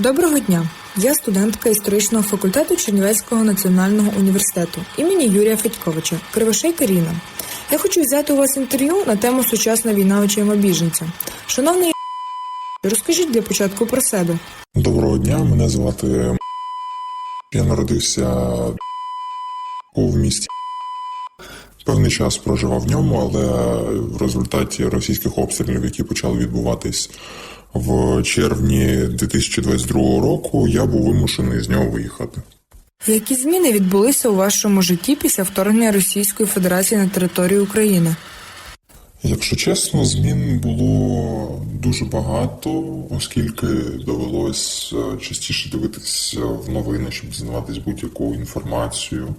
Доброго дня! Я студентка історичного факультету Чернівецького національного університету імені Юрія Федьковича, Кривошей Каріна. Я хочу взяти у вас інтерв'ю на тему сучасна війна очима біженця. Шановний розкажіть для початку про себе. Доброго дня, мене звати. Я народився в місті. Певний час проживав в ньому, але в результаті російських обстрілів, які почали відбуватись в червні 2022 року, я був вимушений з нього виїхати. Які зміни відбулися у вашому житті після вторгнення Російської Федерації на територію України? Якщо чесно, змін було дуже багато, оскільки довелось е, частіше дивитися в новини, щоб дізнаватись будь-яку інформацію, е,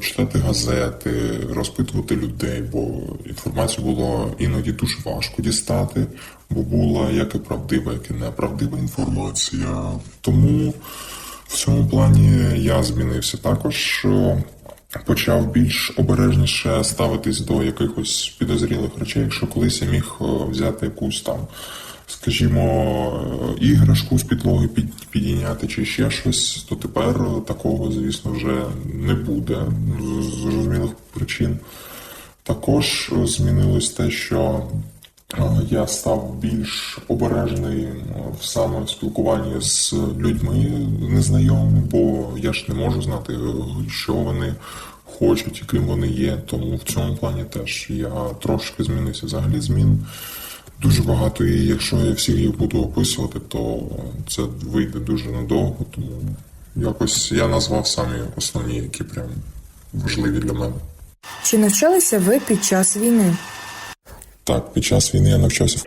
читати газети, розпитувати людей, бо інформацію було іноді дуже важко дістати, бо була як і правдива, як і неправдива інформація. Тому в цьому плані я змінився також. е, почав більш обережніше ставитись до якихось підозрілих речей, якщо колись я міг е, взяти якусь там, скажімо, іграшку з підлоги під, підійняти чи ще щось, то тепер такого, звісно, вже не буде з зрозумілих причин. Також змінилось те, що е, я став більш обережний е, в саме спілкуванні з людьми незнайомими, бо я ж не можу знати, е, що вони хочуть і ким вони є. Тому в цьому плані теж я трошки змінився. Взагалі змін дуже багато, і якщо я всіх їх буду описувати, то це вийде дуже надовго. Тому якось я назвав самі основні, які прям важливі для мене. Чи навчалися ви під час війни? Так, під час війни я навчався в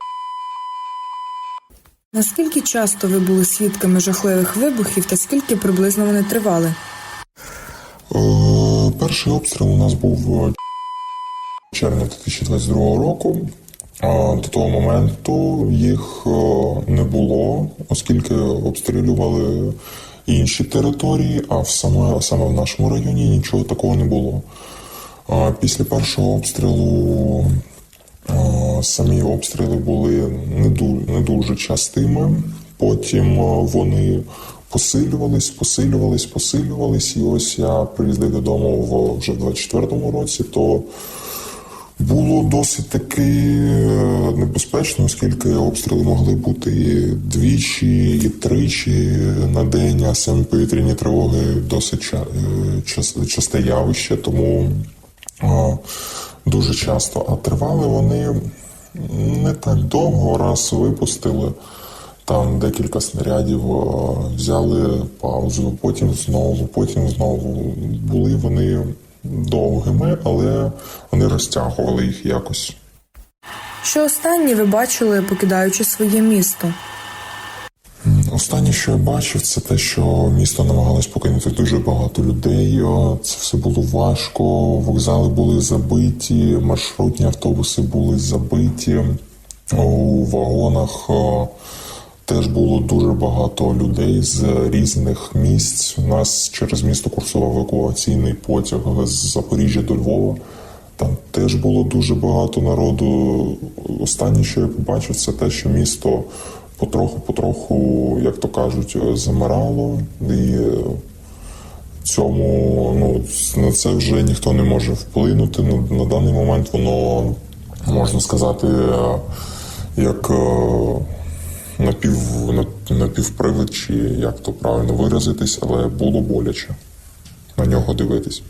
Наскільки часто ви були свідками жахливих вибухів та скільки приблизно вони тривали? Е, Перший обстріл у нас був е, червня 2022 року. До того моменту їх е, не було, оскільки обстрілювали інші території, а в саме, саме в нашому районі нічого такого не було. Після першого обстрілу е, самі обстріли були не дуже, не дуже частими. Потім е, вони посилювались, посилювались, посилювались. І ось я приїздив додому вже в 24-му році, то було досить таки е, небезпечно, оскільки обстріли могли бути і двічі, і тричі на день, а самі повітряні тривоги досить ча- е, часте явище, тому а, дуже часто. А тривали вони не так довго, раз випустили. Там декілька снарядів е, взяли паузу, потім знову, потім знову. Були вони довгими, але вони розтягували їх якось. Що останнє ви бачили, покидаючи своє місто? Останнє, що я бачив, це те, що місто намагалось покинути дуже багато людей. Це все було важко. Вокзали були забиті, маршрутні автобуси були забиті. У вагонах теж було дуже багато людей з різних місць. У нас через місто курсував евакуаційний потяг з Запоріжжя до Львова. Там теж було дуже багато народу. Останнє, що я побачив, це те, що місто потроху-потроху, як то кажуть, замирало. І цьому ну, на це вже ніхто не може вплинути. На, на даний момент воно можна сказати, як е, напів, напівпривид, чи як то правильно виразитись, але було боляче на нього дивитись.